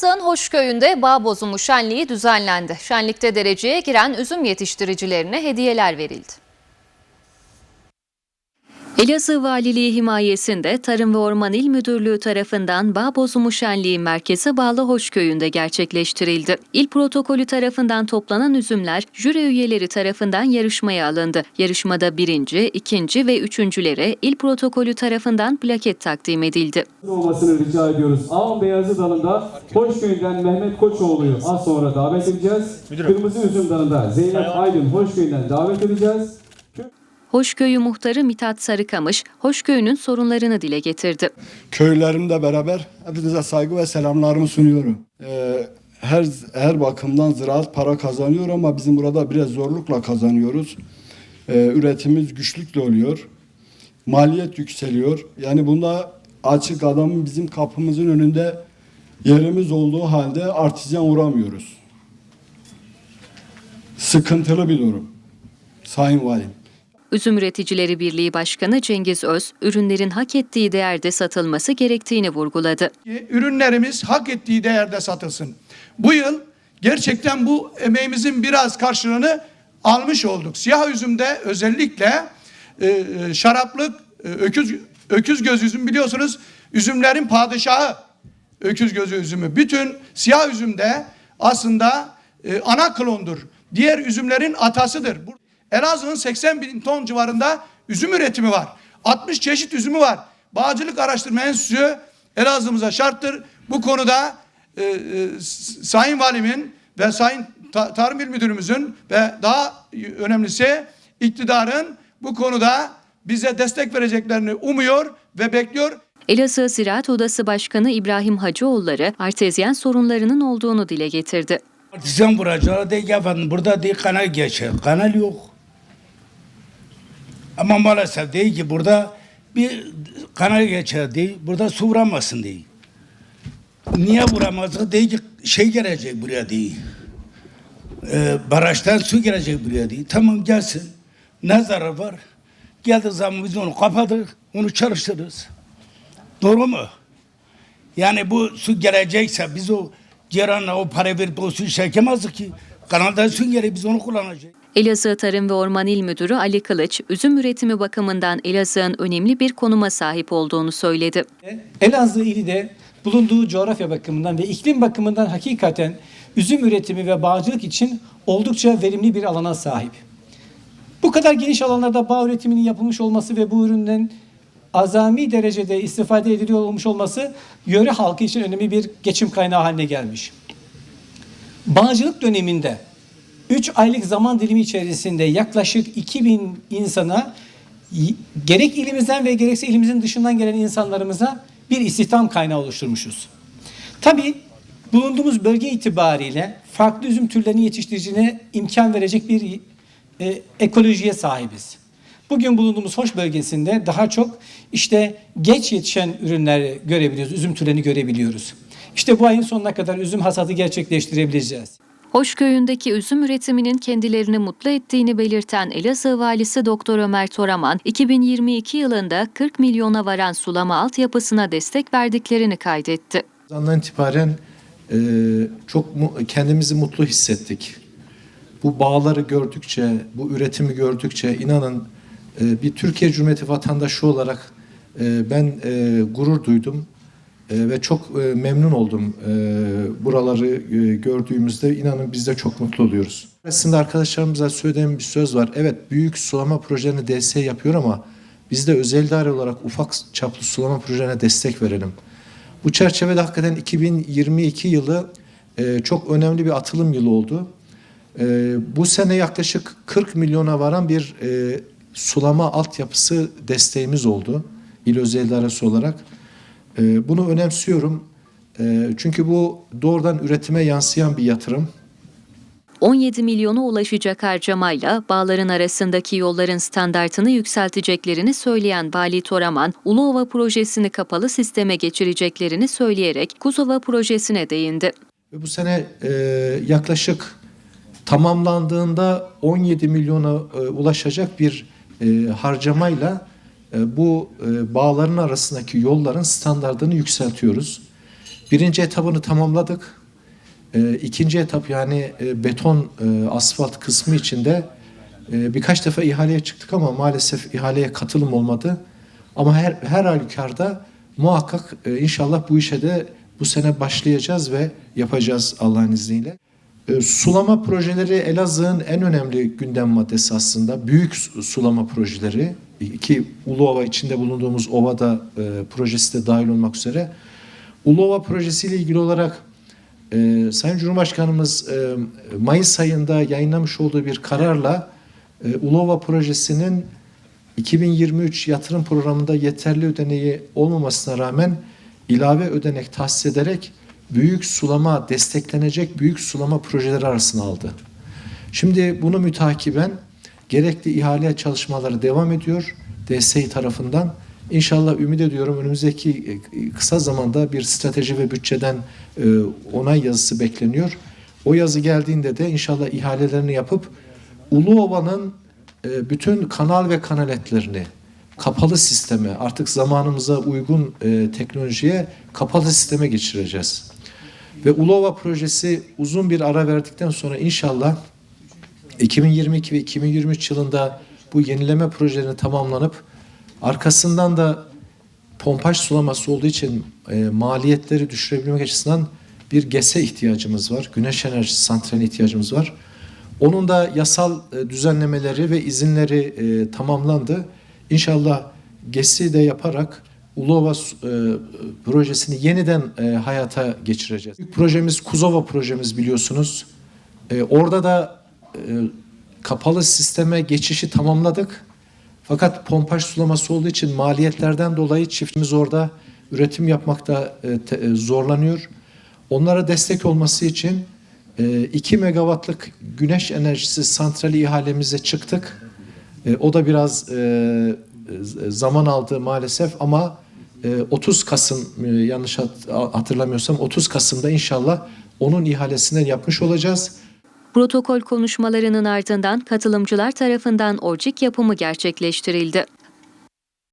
Sığın Hoşköy'ünde bağ bozumu şenliği düzenlendi. Şenlikte dereceye giren üzüm yetiştiricilerine hediyeler verildi. Elazığ Valiliği himayesinde Tarım ve Orman İl Müdürlüğü tarafından Bağ Bozumu Şenliği merkeze bağlı Hoşköy'ünde gerçekleştirildi. İl protokolü tarafından toplanan üzümler jüri üyeleri tarafından yarışmaya alındı. Yarışmada birinci, ikinci ve üçüncülere il protokolü tarafından plaket takdim edildi. olmasını rica ediyoruz. Ağam Beyazı dalında Hoşköy'den Mehmet Koçoğlu'yu az sonra davet edeceğiz. Kırmızı Üzüm dalında Zeynep Aydın Hoşköy'den davet edeceğiz. Hoşköy'ü muhtarı Mithat Sarıkamış, Hoşköy'ünün sorunlarını dile getirdi. köylerimle beraber hepinize saygı ve selamlarımı sunuyorum. Ee, her her bakımdan ziraat para kazanıyor ama bizim burada biraz zorlukla kazanıyoruz. Ee, üretimimiz güçlükle oluyor. Maliyet yükseliyor. Yani bunda açık adamın bizim kapımızın önünde yerimiz olduğu halde artizan uğramıyoruz. Sıkıntılı bir durum. Sayın Valim. Üzüm Üreticileri Birliği Başkanı Cengiz Öz, ürünlerin hak ettiği değerde satılması gerektiğini vurguladı. ürünlerimiz hak ettiği değerde satılsın. Bu yıl gerçekten bu emeğimizin biraz karşılığını almış olduk. Siyah üzümde özellikle e, e, şaraplık, e, öküz öküz göz üzüm biliyorsunuz üzümlerin padişahı öküz gözü üzümü. Bütün siyah üzümde aslında e, ana klondur. Diğer üzümlerin atasıdır. Elazığ'ın 80 bin ton civarında üzüm üretimi var. 60 çeşit üzümü var. Bağcılık Araştırma Enstitüsü Elazığ'ımıza şarttır. Bu konuda e, e, Sayın Valimin ve Sayın Ta- Tarım İl Müdürümüzün ve daha önemlisi iktidarın bu konuda bize destek vereceklerini umuyor ve bekliyor. Elazığ Ziraat Odası Başkanı İbrahim Hacıoğulları, artezyen sorunlarının olduğunu dile getirdi. Artizan vuracağı değil efendim burada değil kanal geçer. Kanal yok. Ama maalesef değil ki burada bir kanal geçer değil. Burada su vuramazsın değil. Niye vuramazsın değil ki şey gelecek buraya değil. Ee, barajdan su gelecek buraya değil. Tamam gelsin. Ne zarar var? Geldiği zaman biz onu kapadık. Onu çalıştırırız. Doğru mu? Yani bu su gelecekse biz o Ceran'a o para verip o suyu çekemezdik ki. Kanaldan su gelir biz onu kullanacağız. Elazığ Tarım ve Orman İl Müdürü Ali Kılıç, üzüm üretimi bakımından Elazığ'ın önemli bir konuma sahip olduğunu söyledi. Elazığ ili de bulunduğu coğrafya bakımından ve iklim bakımından hakikaten üzüm üretimi ve bağcılık için oldukça verimli bir alana sahip. Bu kadar geniş alanlarda bağ üretiminin yapılmış olması ve bu üründen azami derecede istifade ediliyor olmuş olması yöre halkı için önemli bir geçim kaynağı haline gelmiş. Bağcılık döneminde 3 aylık zaman dilimi içerisinde yaklaşık 2000 insana gerek ilimizden ve gerekse ilimizin dışından gelen insanlarımıza bir istihdam kaynağı oluşturmuşuz. Tabii bulunduğumuz bölge itibariyle farklı üzüm türlerini yetiştiricine imkan verecek bir e, ekolojiye sahibiz. Bugün bulunduğumuz hoş bölgesinde daha çok işte geç yetişen ürünleri görebiliyoruz, üzüm türlerini görebiliyoruz. İşte bu ayın sonuna kadar üzüm hasadı gerçekleştirebileceğiz. Hoşköy'ündeki üzüm üretiminin kendilerini mutlu ettiğini belirten Elazığ Valisi Doktor Ömer Toraman, 2022 yılında 40 milyona varan sulama altyapısına destek verdiklerini kaydetti. Andan itibaren e, çok mu- kendimizi mutlu hissettik. Bu bağları gördükçe, bu üretimi gördükçe inanın bir Türkiye Cumhuriyeti vatandaşı olarak e, ben e, gurur duydum E, ve çok memnun oldum buraları gördüğümüzde. inanın biz de çok mutlu oluyoruz. Aslında arkadaşlarımıza söylediğim bir söz var. Evet büyük sulama projelerini DS yapıyor ama biz de özel idare olarak ufak çaplı sulama projelerine destek verelim. Bu çerçevede hakikaten 2022 yılı çok önemli bir atılım yılı oldu. Bu sene yaklaşık 40 milyona varan bir sulama altyapısı desteğimiz oldu. İl özel idaresi olarak. E, bunu önemsiyorum. E, çünkü bu doğrudan üretime yansıyan bir yatırım. 17 milyona ulaşacak harcamayla bağların arasındaki yolların standartını yükselteceklerini söyleyen Vali Toraman, Uluova projesini kapalı sisteme geçireceklerini söyleyerek Kuzova projesine değindi. Bu sene e, yaklaşık tamamlandığında 17 milyona e, ulaşacak bir e, harcamayla e, bu e, bağların arasındaki yolların standartını yükseltiyoruz. Birinci etabını tamamladık. E, ikinci etap yani e, beton e, asfalt kısmı içinde e, birkaç defa ihaleye çıktık ama maalesef ihaleye katılım olmadı. Ama her, her halükarda muhakkak e, inşallah bu işe de bu sene başlayacağız ve yapacağız Allah'ın izniyle. E, sulama projeleri Elazığ'ın en önemli gündem maddesi aslında. Büyük su- sulama projeleri. İki Uluova içinde bulunduğumuz ovada e, projesi de dahil olmak üzere. Uluova projesiyle ilgili olarak e, Sayın Cumhurbaşkanımız e, Mayıs ayında yayınlamış olduğu bir kararla e, Ulova projesinin 2023 yatırım programında yeterli ödeneği olmamasına rağmen ilave ödenek tahsis ederek büyük sulama desteklenecek büyük sulama projeleri arasına aldı. Şimdi bunu mütakiben gerekli ihale çalışmaları devam ediyor DSİ tarafından. İnşallah ümit ediyorum önümüzdeki e, kısa zamanda bir strateji ve bütçeden e, onay yazısı bekleniyor. O yazı geldiğinde de inşallah ihalelerini yapıp Uluova'nın e, bütün kanal ve kanaletlerini kapalı sisteme artık zamanımıza uygun teknolojiye kapalı sisteme geçireceğiz. Ve Ulova projesi uzun bir ara verdikten sonra inşallah 2022 ve 2023 yılında bu yenileme projelerinin tamamlanıp arkasından da pompaj sulaması olduğu için e, maliyetleri düşürebilmek açısından bir GES'e ihtiyacımız var. Güneş enerjisi santraline ihtiyacımız var. Onun da yasal e, düzenlemeleri ve izinleri e, tamamlandı. İnşallah GES'i de yaparak Ulova e, projesini yeniden e, hayata geçireceğiz. Büyük projemiz Kuzova projemiz biliyorsunuz. E, orada da e, kapalı sisteme geçişi tamamladık. Fakat pompaj sulaması olduğu için maliyetlerden dolayı çiftimiz orada üretim yapmakta e, te- e, zorlanıyor. Onlara destek olması için e, 2 megawattlık güneş enerjisi santrali ihalemize çıktık. E, o da biraz e, zaman aldı maalesef ama 30 Kasım e, yanlış hat- hatırlamıyorsam 30 Kasım'da inşallah onun ihalesinden yapmış olacağız. Protokol konuşmalarının ardından katılımcılar tarafından orcik yapımı gerçekleştirildi.